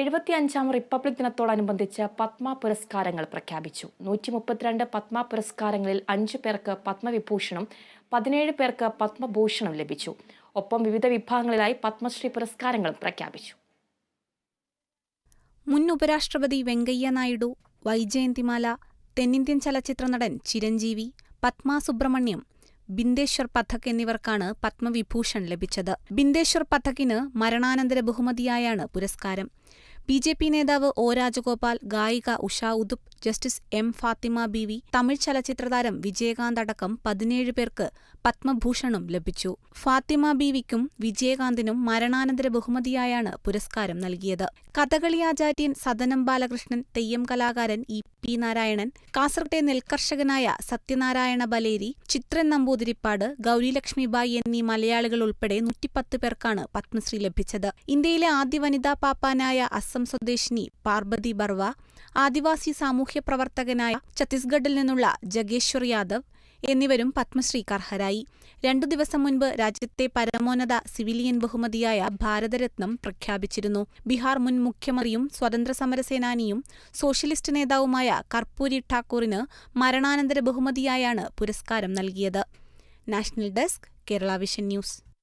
എഴുപത്തിയഞ്ചാം republic ദിനത്തോടനുബന്ധിച്ച് പത്മ പുരസ്കാരങ്ങൾ പ്രഖ്യാപിച്ചു. നൂറ്റി മുപ്പത്തിരണ്ട് പത്മ പുരസ്കാരങ്ങളിൽ അഞ്ച് പേർക്ക് പത്മവിഭൂഷണും പതിനേഴ് പേർക്ക് പത്മഭൂഷണം ലഭിച്ചു. ഒപ്പം വിവിധ വിഭാഗങ്ങളിലായി പത്മശ്രീ പുരസ്കാരങ്ങളും പ്രഖ്യാപിച്ചു. മുൻ ഉപരാഷ്ട്രപതി വെങ്കയ്യ നായിഡു വൈജയന്തിമാല തെന്നിന്ത്യൻ ചലച്ചിത്ര നടൻ ചിരഞ്ജീവി പത്മ സുബ്രഹ്മണ്യം ബിന്ദേശ്വർ പഥക് എന്നിവർക്കാണ് പത്മവിഭൂഷൺ ലഭിച്ചത്. ബിന്ദേശ്വർ പഥക്കിന് മരണാനന്തര ബഹുമതിയായാണ് പുരസ്കാരം. ബി ജെ പി നേതാവ് ഒ രാജഗോപാൽ ഗായിക Usha Uthup justice M Fathima Beevi Tamil ചലച്ചിത്രതാരം വിജയകാന്ത് അടക്കം പതിനേഴ് പേർക്ക് പത്മഭൂഷണും ലഭിച്ചു. ഫാത്തിമ ബീവിക്കും വിജയകാന്തിനും മരണാനന്തര ബഹുമതിയായാണ് പുരസ്കാരം നൽകിയത്. കഥകളി ആചാര്യൻ സദനം ബാലകൃഷ്ണൻ തെയ്യം കലാകാരൻ ഇ പി നാരായണൻ കാസർകോട്ടെ നെൽകർഷകനായ സത്യനാരായണ ബലേരി ചിത്രൻ നമ്പൂതിരിപ്പാട് ഗൗരിലക്ഷ്മിബായി എന്നീ മലയാളികൾ ഉൾപ്പെടെ നൂറ്റിപ്പത്ത് പേർക്കാണ് പത്മശ്രീ ലഭിച്ചത്. ഇന്ത്യയിലെ ആദ്യ വനിതാ പാപ്പാനായ അസം സ്വദേശിനി പാർബതി ബർവ ആദിവാസി സാമൂഹ്യ പ്രവർത്തകനായ ഛത്തീസ്ഗഡിൽ നിന്നുള്ള ജഗേശ്വർ യാദവ് എന്നിവരും പത്മശ്രീക്ക് അർഹരായി രണ്ടു ദിവസം മുൻപ് രാജ്യത്തെ പരമോന്നത സിവിലിയൻ ബഹുമതിയായ ഭാരതരത്നം പ്രഖ്യാപിച്ചിരുന്നു. ബീഹാർ മുൻ മുഖ്യമന്ത്രിയും സ്വതന്ത്ര സമരസേനാനിയും സോഷ്യലിസ്റ്റ് നേതാവുമായ കർപ്പൂരി ഠാക്കൂറിന് മരണാനന്തര ബഹുമതിയായാണ് പുരസ്കാരം നൽകിയത്. National desk Kerala Vision news.